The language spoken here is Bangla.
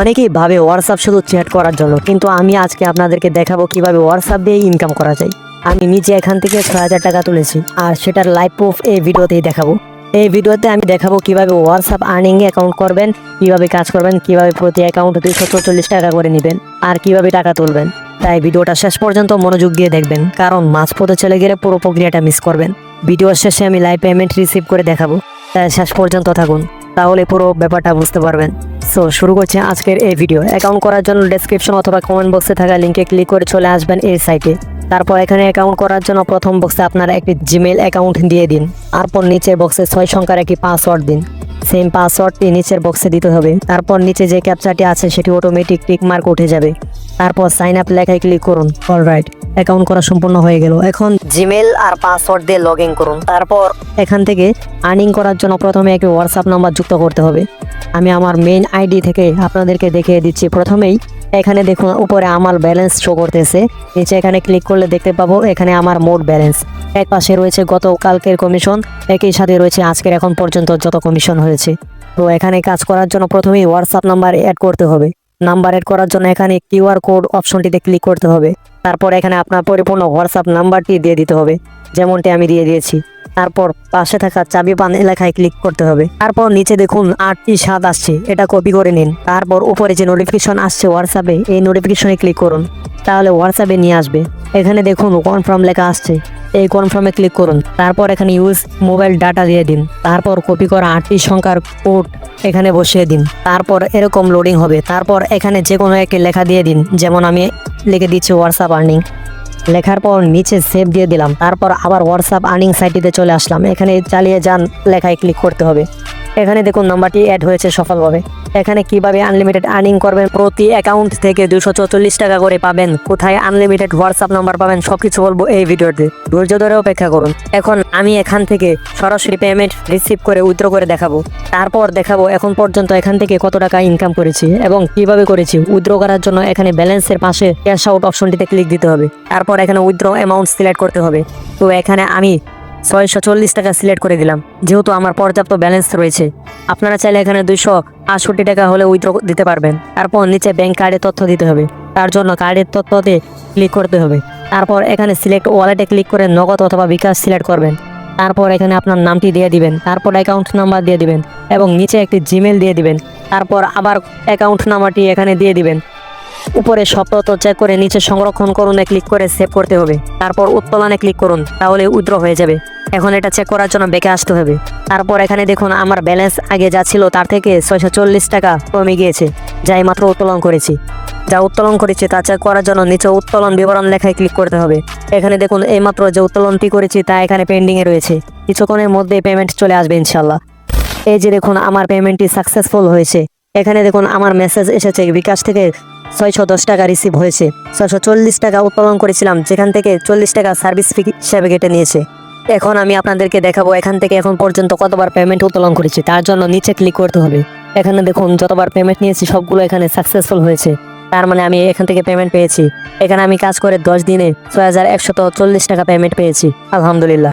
অনেকেই ভাবে হোয়াটসঅ্যাপ শুধু চ্যাট করার জন্য, কিন্তু আমি আজকে আপনাদেরকে দেখাবো কীভাবে হোয়াটসঅ্যাপ দিয়ে ইনকাম করা যায়। আমি নিজে এখান থেকে ছয় হাজার টাকা তুলেছি, আর সেটার লাইভ প্রুফ এই ভিডিওতেই দেখাবো। এই ভিডিওতে আমি দেখাবো কীভাবে হোয়াটসঅ্যাপ আর্নিং অ্যাকাউন্ট করবেন, কীভাবে কাজ করবেন, কীভাবে প্রতি অ্যাকাউন্ট দুইশো চল্লিশ টাকা করে নেবেন, আর কীভাবে টাকা তুলবেন। তাই ভিডিওটা শেষ পর্যন্ত মনোযোগ দিয়ে দেখবেন, কারণ মাঝপথে চলে গেলে পুরো প্রক্রিয়াটা মিস করবেন। ভিডিওর শেষে আমি লাইভ পেমেন্ট রিসিভ করে দেখাবো। তাই শেষ পর্যন্ত থাকুন। তাহলে পুরো ব্যাপারটা বুঝতে পারবেন। সো শুরু করছে আজকের এই ভিডিও অ্যাকাউন্ট করার জন্য ডেসক্রিপশন অথবা কমেন্ট বক্সে থাকা লিঙ্কে ক্লিক করে চলে আসবেন এই সাইটে তারপর এখানে অ্যাকাউন্ট করার জন্য প্রথম বক্সে আপনারা একটি জিমেল অ্যাকাউন্ট দিয়ে দিন। তারপর নিচের বক্সে ছয় সংখ্যার একটি পাসওয়ার্ড দিন। সেম পাসওয়ার্ডটি নিচের বক্সে দিতে হবে। তারপর নিচে যে ক্যাপচাটি আছে, সেটি অটোমেটিক টিক মার্ক উঠে যাবে। তারপর সাইন আপ লেখায় ক্লিক করুন। অলরাইট অ্যাকাউন্ট করা সম্পূর্ণ হয়ে গেল। এখন জিমেল আর পাসওয়ার্ড দিয়ে লগ ইন করুন। তারপর এখান থেকে আর্নিং করার জন্য প্রথমে একটি হোয়াটসঅ্যাপ নাম্বার যুক্ত করতে হবে। আমি আমার মেইন আইডি থেকে আপনাদেরকে দেখিয়ে দিচ্ছি। প্রথমেই এখানে দেখুন উপরে আমার ব্যালেন্স শো করতেছে। নিচে এখানে ক্লিক করলে দেখতে পাবো এখানে আমার মোট ব্যালেন্স এক পাশে রয়েছে গত কালকের কমিশন একই সাথে রয়েছে আজকের এখন পর্যন্ত যত কমিশন হয়েছে। তো এখানে কাজ করার জন্য প্রথমেই হোয়াটসঅ্যাপ নাম্বার অ্যাড করতে হবে। নাম্বার অ্যাড করার জন্য এখানে কিউআর কোড অপশনটিতে ক্লিক করতে হবে। তারপর এখানে আপনার পরিপূর্ণ হোয়াটসঅ্যাপ নাম্বারটি দিয়ে দিতে হবে। যেমনটি আমি দিয়ে দিয়েছি। তারপর পাশে থাকা চাবি পান এলাকায় ক্লিক করতে হবে। তারপর নিচে দেখুন, আটটি স্বাদ আসছে। এটা কপি করে নিন। তারপর উপরে যে নোটিফিকেশন আসছে হোয়াটসঅ্যাপে এই নোটিফিকেশনে ক্লিক করুন। তাহলে হোয়াটসঅ্যাপে নিয়ে আসবে। এখানে দেখুন কনফার্ম লেখা আসছে। এই কনফার্মে ক্লিক করুন। তারপর এখানে ইউজ মোবাইল ডাটা দিয়ে দিন। তারপর কপি করা আটটি সংখ্যার কোড এখানে বসিয়ে দিন। তারপর এরকম লোডিং হবে। তারপর এখানে যে কোনো একটি লেখা দিয়ে দিন। যেমন আমি লিখে দিচ্ছি হোয়াটসঅ্যাপ আর্নিং লেখার পর নিচে সেভ দিয়ে দিলাম। তারপর আবার হোয়াটসঅ্যাপ আর্নিং সাইটটিতে চলে আসলাম। এখানে চালিয়ে যান, লেখায় ক্লিক করতে হবে। এখানে দেখুন নাম্বারটি অ্যাড হয়েছে সফলভাবে। এখানে কীভাবে আনলিমিটেড আর্নিং করবেন? প্রতি অ্যাকাউন্ট থেকে দুশো টাকা করে পাবেন। কোথায় আনলিমিটেড হোয়াটসঅ্যাপ নাম্বার পাবেন? সবকিছু বলব এই ভিডিওতে। ধৈর্য ধরে অপেক্ষা করুন। এখন আমি এখান থেকে সরাসরি পেমেন্ট রিসিভ করে উইথড্র করে দেখাবো। তারপর দেখাবো এখন পর্যন্ত এখান থেকে কত টাকা ইনকাম করেছি এবং কীভাবে করেছি। উইথড্র করার জন্য এখানে ব্যালেন্সের পাশে ক্যাশ আউট অপশনটিতে ক্লিক দিতে হবে। তারপর এখানে উইথড্র অ্যামাউন্ট সিলেক্ট করতে হবে। তো এখানে আমি ছয়শো চল্লিশ টাকা সিলেক্ট করে দিলাম। যেহেতু আমার পর্যাপ্ত ব্যালেন্স রয়েছে, আপনারা চাইলে এখানে দুইশো আটষট্টি টাকা হলে উইথড্র দিতে পারবেন। তারপর নিচে ব্যাংক কার্ডের তথ্য দিতে হবে। তার জন্য কার্ডের তথ্যতে ক্লিক করতে হবে। তারপর এখানে সিলেক্ট ওয়ালেটে ক্লিক করে নগদ অথবা বিকাশ সিলেক্ট করবেন। তারপর এখানে আপনার নামটি দিয়ে দিবেন। তারপর অ্যাকাউন্ট নাম্বার দিয়ে দিবেন এবং নিচে একটি জিমেল দিয়ে দিবেন। তারপর আবার অ্যাকাউন্ট নাম্বারটি এখানে দিয়ে দিবেন। উপরে তথ্য চেক করে নিচে সংরক্ষণ করুন ক্লিক করে সেভ করতে হবে। তারপর উত্তোলনে ক্লিক করুন, তাহলে উইথড্র হয়ে যাবে। এখন এটা চেক করার জন্য বেঁকে আসতে হবে। তারপর এখানে দেখুন, আমার ব্যালেন্স আগে যা ছিল তার থেকে ছয়শো চল্লিশ টাকা কমে গিয়েছে, যাই মাত্র উত্তোলন করেছি। যা উত্তোলন করেছি তা চেক করার জন্য নিচে উত্তোলন বিবরণ লেখায় ক্লিক করতে হবে। এখানে দেখুন, এইমাত্র যে উত্তোলনটি করেছি তা এখানে পেন্ডিংয়ে রয়েছে। কিছুক্ষণের মধ্যে পেমেন্ট চলে আসবে ইনশাল্লাহ এই যে দেখুন, আমার পেমেন্টটি সাকসেসফুল হয়েছে। এখানে দেখুন, আমার মেসেজ এসেছে, বিকাশ থেকে ছয়শো দশ টাকা রিসিভ হয়েছে। ছয়শো চল্লিশ টাকা উৎপাদন করেছিলাম, যেখান থেকে চল্লিশ টাকা সার্ভিস ফি হিসাবে কেটে নিয়েছে। এখন আমি আপনাদেরকে দেখাবো এখান থেকে এখন পর্যন্ত কতবার পেমেন্ট উত্তোলন করেছি। তার জন্য নিচে ক্লিক করতে হবে। এখানে দেখুন যতবার পেমেন্ট নিয়েছি, সবগুলো এখানে সাকসেসফুল হয়েছে। তার মানে আমি এখান থেকে পেমেন্ট পেয়েছি। এখানে আমি কাজ করে দশ দিনে ছয় হাজার একশত চল্লিশ টাকা পেমেন্ট পেয়েছি। আলহামদুলিল্লাহ।